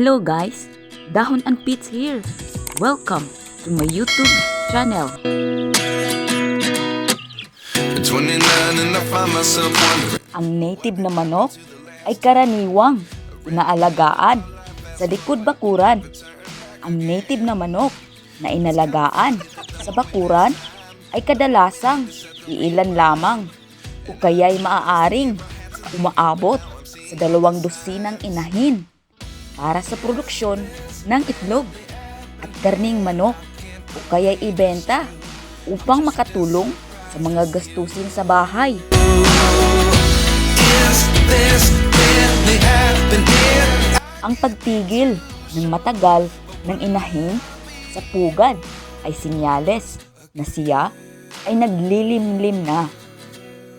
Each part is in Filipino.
Hello guys, Dahon and Pits here. Welcome to my YouTube channel. At 29 and I find myself wondering Ang native na manok ay karaniwang inaalagaan sa likod bakuran. Ang native na manok na inalagaan sa bakuran ay kadalasang iilan lamang o kaya'y maaaring umaabot sa dalawang dosinang inahin para sa produksyon ng itlog at karning manok o kaya'y ibenta upang makatulong sa mga gastusin sa bahay. Ang pagtigil ng matagal ng inahin sa pugad ay sinyales na siya ay naglilimlim na.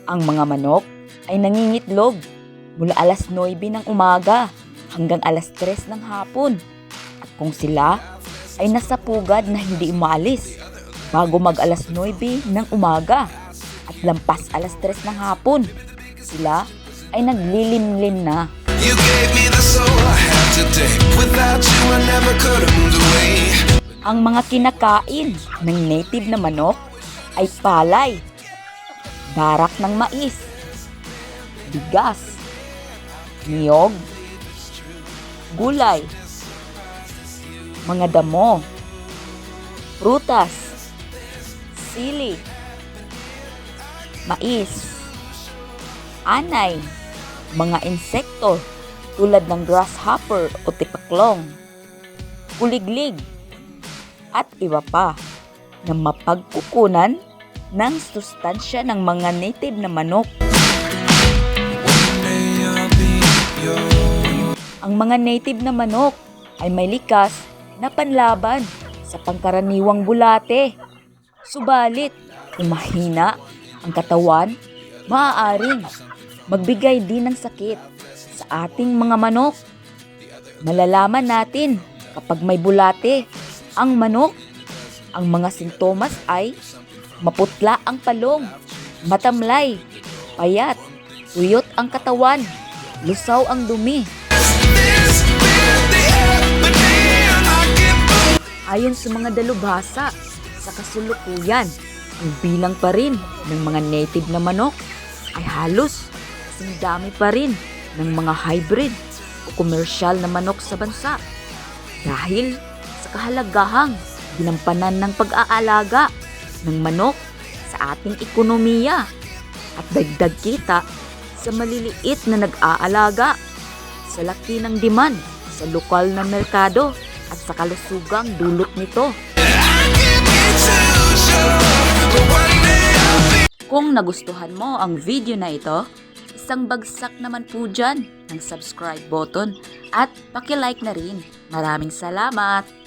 Ang mga manok ay nangingitlog mula alas 9 ng umaga hanggang alas 3 ng hapon. At kung sila ay nasa pugad na hindi umalis bago mag alas 9 ng umaga at lampas alas 3 ng hapon, sila ay naglilimlim na. You gave me the soul I have today. Without you, I never could have moved away. Ang mga kinakain ng native na manok ay palay, barak ng mais, bigas, niyog, gulay, mga damo, prutas, sili, mais, anay, mga insekto tulad ng grasshopper o tipaklong, kuliglig, at iba pa na mapagkukunan ng sustansya ng mga native na manok. May I be yours? Ang mga native na manok ay may likas na panlaban sa pangkaraniwang bulate. Subalit, kung mahina ang katawan, maaaring magbigay din ng sakit sa ating mga manok. Malalaman natin kapag may bulate ang manok. Ang mga sintomas ay maputla ang palong, matamlay, payat, tuyot ang katawan, lusaw ang dumi, Ayon sa mga dalubhasa, sa kasulukuyan, ang bilang pa rin ng mga native na manok ay halos kasing dami pa rin ng mga hybrid o komersyal na manok sa bansa. Dahil sa kahalagahang ginampanan ng pag-aalaga ng manok sa ating ekonomiya at dagdag kita sa maliliit na nag-aalaga sa laki ng demand sa lokal na merkado at sa kalusugang dulot nito. Kung nagustuhan mo ang video na ito, isang bagsak naman po dyan ng subscribe button at pakilike na rin. Maraming salamat!